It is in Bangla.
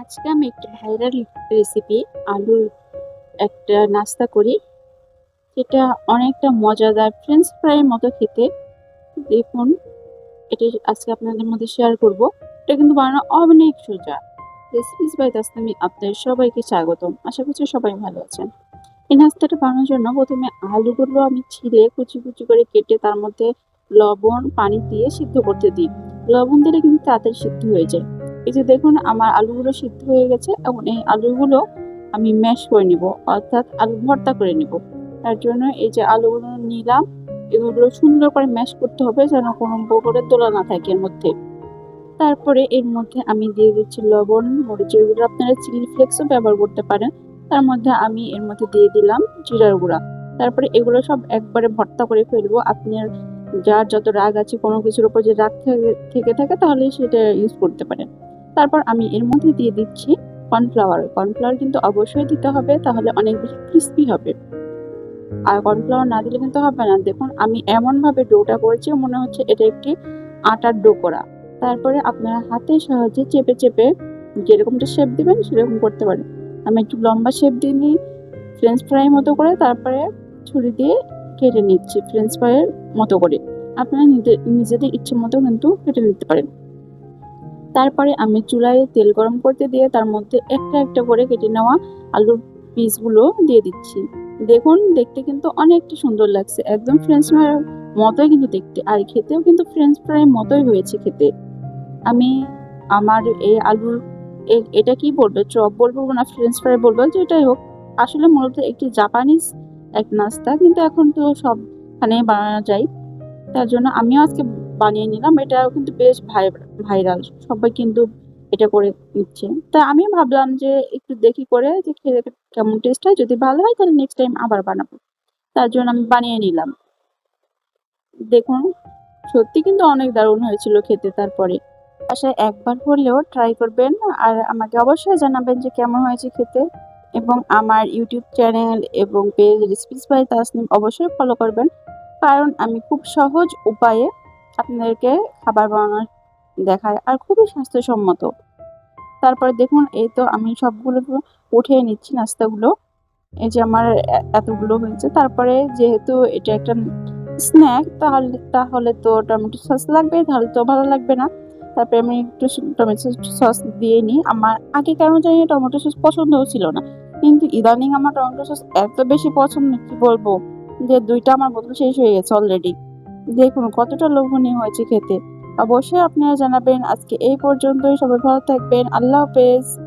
আজকে আমি একটি ভাইরাল রেসিপি আলুর একটা নাস্তা করি। যেটা অনেকটা মজাদার ফ্রেঞ্চ ফ্রাইয়ের মতো খেতে। দেখুন, এটি আজকে আপনাদের মধ্যে শেয়ার করব। এটা কিন্তু বানানো অনেক সোজা। রেসিপিস বাই তাসলামি আপনাদের সবাইকে স্বাগতম। আশা করছি সবাই ভালো আছেন। এই নাস্তাটা বানানোর জন্য প্রথমে আলুগুলো আমি ছিলে কুচি কুচি করে কেটে তার মধ্যে লবণ, পানি দিয়ে সিদ্ধ করতে দিই। লবণ দিলে কিন্তু তাড়াতাড়ি সিদ্ধ হয়ে যায়। এই যে দেখুন, আমার আলুগুলো সিদ্ধ হয়ে গেছে এবং এই আলুগুলো আমি ম্যাশ করে নিব, অর্থাৎ আলু ভর্তা করে নিব। তার জন্য এই যে আলুগুলো নিলাম, এগুলো সুন্দর করে ম্যাশ করতে হবে যেন কোনো বগরের তোলা না থাকে এর মধ্যে। তারপরে এর মধ্যে আমি দিয়ে দিচ্ছি লবণ, মরিচের এগুলো আপনারা চিলি ফ্লেক্সও ব্যবহার করতে পারেন। তার মধ্যে আমি এর মধ্যে দিয়ে দিলাম জিরার গুঁড়া। তারপরে এগুলো সব একবারে ভর্তা করে ফেলব। আপনার যার যত রাগ আছে কোনো কিছুর উপর যে রাগ থেকে, থাকে তাহলে সেটা ইউজ করতে পারেন। তারপর আমি এর মধ্যে দিয়ে দিচ্ছি কর্নফ্লাওয়ার। কর্নফ্লাওয়ার কিন্তু অবশ্যই দিতে হবে, তাহলে অনেক বেশি ক্রিস্পি হবে। আর কর্নফ্লাওয়ার না দিলে কিন্তু হবে না। দেখুন, আমি এমনভাবে ডোটা করেছি, মনে হচ্ছে এটা একটি আটার ডো করা তারপরে আপনারা হাতের সাহায্যে চেপে চেপে যেরকমটা শেপ দিবেন, সেরকম করতে পারেন। আমি একটু লম্বা শেপ দিয়ে নিই ফ্রেঞ্চ ফ্রাই মতো করে, তারপরে ছুরি দিয়ে কেটে নিচ্ছি ফ্রেঞ্চ ফ্রাইয়ের মতো করে। আপনারা নিজে- নিজেদের ইচ্ছে মতো কিন্তু কেটে নিতে পারেন। তারপরে আমি চুলায় তেল গরম করতে দিয়ে তার মধ্যে একটা একটা করে কেটে নেওয়া আলুর পিসগুলো দিয়ে দিচ্ছি। দেখুন, দেখতে কিন্তু অনেকটা সুন্দর লাগছে। একদম ফ্রেঞ্চ ফ্রাইয়ের মতোই কিন্তু দেখতে। আর খেতেও কিন্তু ফ্রেঞ্চ ফ্রাই মতোই হয়েছে খেতে। আমি আমার এই আলুর এটা কি বলব? চপ বলব না ফ্রেঞ্চ ফ্রাই বলব? যেটাই হোক, আসলে মূলত একটি জাপানিজ এক নাস্তা। কিন্তু এখন তো সবখানে বানানো যায়। তার জন্য আমিও আজকে বানিয়ে নিলাম। এটাও কিন্তু বেশ ভাই, ভাইরাল। সবাই কিন্তু এটা করে নিচ্ছে। তাই আমি ভাবলাম যে একটু দেখি করে যে খেয়ে কেমন টেস্ট হয়। যদি ভালো হয় তাহলে নেক্সট টাইম আবার বানাবো। তার জন্য আমি বানিয়ে নিলাম। দেখুন, সত্যি কিন্তু অনেক দারুণ হয়েছিল খেতে তারপরে। বাসায় একবার হলেও ট্রাই করবেন আর আমাকে অবশ্যই জানাবেন যে কেমন হয়েছে খেতে। এবং আমার ইউটিউব চ্যানেল এবং পেজ রেসিপিস বাই তাসনিম অবশ্যই ফলো করবেন। কারণ আমি খুব সহজ উপায়ে আপনাদেরকে খাবার বানানো দেখায় আর খুবই স্বাস্থ্যসম্মত। তারপরে দেখুন, এই তো আমি সবগুলো উঠিয়ে নিচ্ছি নাস্তাগুলো। এই যে আমার এতগুলো হয়েছে। তারপরে যেহেতু এটা একটা স্ন্যাক, তাহলে তাহলে তো টমেটো সস লাগবে, তাহলে তো ভালো লাগবে না। তারপরে আমি একটু টমেটো সস দিয়ে নিই। আমার আগে কেন জানি টমেটো সস পছন্দও ছিল না। কিন্তু ইদানিং আমার টমেটো সস এত বেশি পছন্দ, কি বলব? যে দুইটা আমার বোতল শেষ হয়ে গেছে অলরেডি দেখুন, কতটা লোভনীয় হয়েছে খেতে। অবশ্যই আপনারা জানাবেন। আজকে এই পর্যন্তই। সবাই ভালো থাকবেন। আল্লাহ হাফেজ।